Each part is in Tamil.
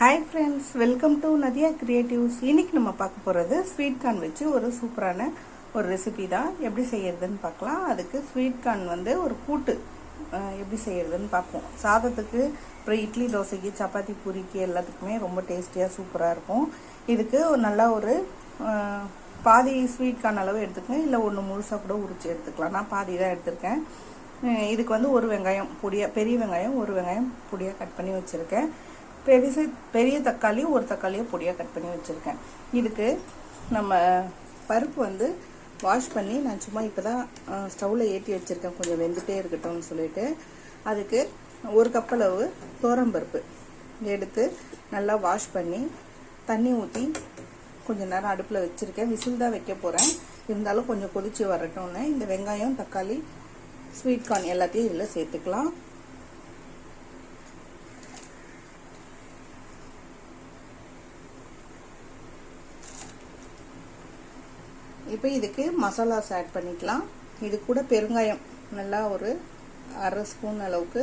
Hi friends welcome to Nadiya creatives இன்னைக்கு நம்ம பார்க்க போகிறது ஸ்வீட் கார்ன் வச்சு ஒரு சூப்பரான ஒரு ரெசிபி தான். எப்படி செய்யறதுன்னு பார்க்கலாம். அதுக்கு ஸ்வீட் கார்ன் வந்து ஒரு கூட்டு எப்படி செய்யறதுன்னு பார்ப்போம். சாதத்துக்கு அப்புறம் இட்லி தோசைக்கு சப்பாத்தி பூரிக்கு எல்லாத்துக்குமே ரொம்ப டேஸ்டியாக சூப்பராக இருக்கும். இதுக்கு ஒரு நல்லா ஒரு பாதி ஸ்வீட் கார்ன் அளவு எடுத்துக்கேன் இல்லை ஒன்று முழுசாக கூட உரிச்சு எடுத்துக்கலாம். நான் பாதி தான் எடுத்திருக்கேன். இதுக்கு வந்து ஒரு வெங்காயம் பொடியாக பெரிய வெங்காயம் ஒரு வெங்காயம் பொடியாக கட் பண்ணி வச்சுருக்கேன். பெருசு பெரிய தக்காளி ஒரு தக்காளியை பொடியாக கட் பண்ணி வச்சுருக்கேன். இதுக்கு நம்ம பருப்பு வந்து வாஷ் பண்ணி நான் சும்மா இப்போ தான் ஸ்டவ்வில் ஏற்றி வச்சுருக்கேன். கொஞ்சம் வெந்துட்டே இருக்கட்டும்னு சொல்லிட்டு. அதுக்கு ஒரு கப்பளவு பருப்பு. எடுத்து நல்லா வாஷ் பண்ணி தண்ணி ஊற்றி கொஞ்சம் நேரம் அடுப்பில் வச்சுருக்கேன். விசில் தான் வைக்க போகிறேன் இருந்தாலும் கொஞ்சம் கொதிச்சு வரட்டும்னு. இந்த வெங்காயம் தக்காளி ஸ்வீட் கார்ன் எல்லாத்தையும் இதில் சேர்த்துக்கலாம். இப்போ இதுக்கு மசாலாஸ் ஆட் பண்ணிக்கலாம். இது கூட பெருங்காயம். நல்லா ஒரு அரை ஸ்பூன் அளவுக்கு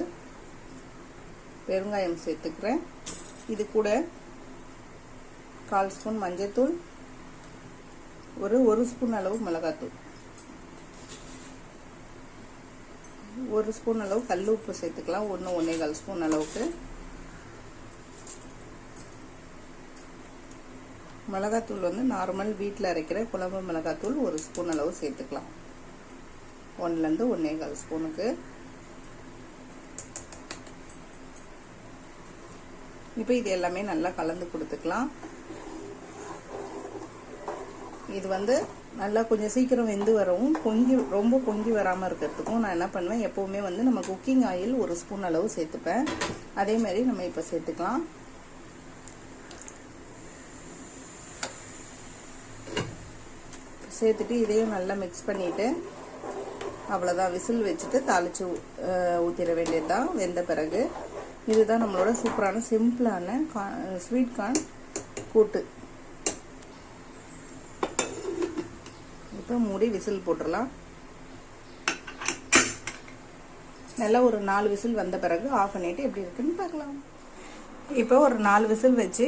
பெருங்காயம் சேர்த்துக்கிறேன். இது கூட கால் ஸ்பூன் மஞ்சள்தூள் ஒரு ஒரு ஸ்பூன் அளவு மிளகாத்தூள் ஒரு ஸ்பூன் அளவு கல் உப்பு சேர்த்துக்கலாம். ஒன்று ஒன்றே கால் ஸ்பூன் அளவுக்கு. மிளகாத்தூள் வந்து நார்மல் வீட்டில் அரைக்கிற குழம்பு மிளகாத்தூள் ஒரு ஸ்பூன் அளவு சேர்த்துக்கலாம். ஒன்றுலேருந்து ஒன்றே கால் ஸ்பூனுக்கு இப்போ இது எல்லாமே நல்லா கலந்து கொடுத்துக்கலாம். இது வந்து நல்லா கொஞ்சம் சீக்கிரம் வெந்து வரவும் பொங்கி ரொம்ப பொங்கி வராமல் இருக்கிறதுக்கும் நான் என்ன பண்ணுவேன் எப்போவுமே வந்து நம்ம குக்கிங் ஆயில் ஒரு ஸ்பூன் அளவு சேர்த்துப்பேன். அதே மாதிரி நம்ம இப்போ சேர்த்துக்கலாம். சேர்த்துட்டு இதையும் நல்லா மிக்ஸ் பண்ணிவிட்டு அவ்வளோதான் விசில் வச்சுட்டு தாளித்து ஊற்றிட வேண்டியது தான் வெந்த பிறகு இதுதான் நம்மளோட சூப்பரான சிம்பிளான ஸ்வீட் கார்ன் கூட்டு. இப்போ மூடி விசில் போட்டுடலாம். நல்லா ஒரு நாலு விசில் வந்த பிறகு ஆஃப் பண்ணிவிட்டு எப்படி இருக்குன்னு பார்க்கலாம். இப்போ ஒரு நாலு விசில் வச்சு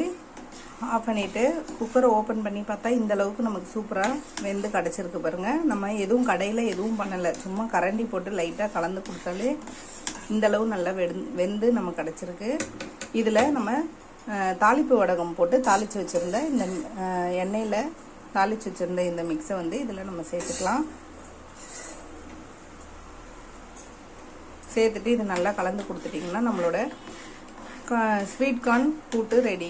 ஆஃப் பண்ணிவிட்டு குக்கரை ஓப்பன் பண்ணி பார்த்தா இந்த அளவுக்கு நமக்கு சூப்பராக வெந்து கிடச்சிருக்கு பாருங்கள் நம்ம எதுவும் கடையில் எதுவும் பண்ணலை. சும்மா கரண்டி போட்டு லைட்டாக கலந்து கொடுத்தாலே இந்த அளவு நல்லா வெந்து வெந்து நம்ம கிடச்சிருக்கு. இதில் நம்ம தாளிப்பு வடகம் போட்டு தாளித்து வச்சுருந்த இந்த எண்ணெயில் தாளித்து வச்சுருந்த இந்த மிக்ஸை வந்து இதில் நம்ம சேர்த்துக்கலாம். சேர்த்துட்டு இது நல்லா கலந்து கொடுத்துட்டிங்கன்னா நம்மளோட ஸ்வீட் கார்ன் கூட்டு ரெடி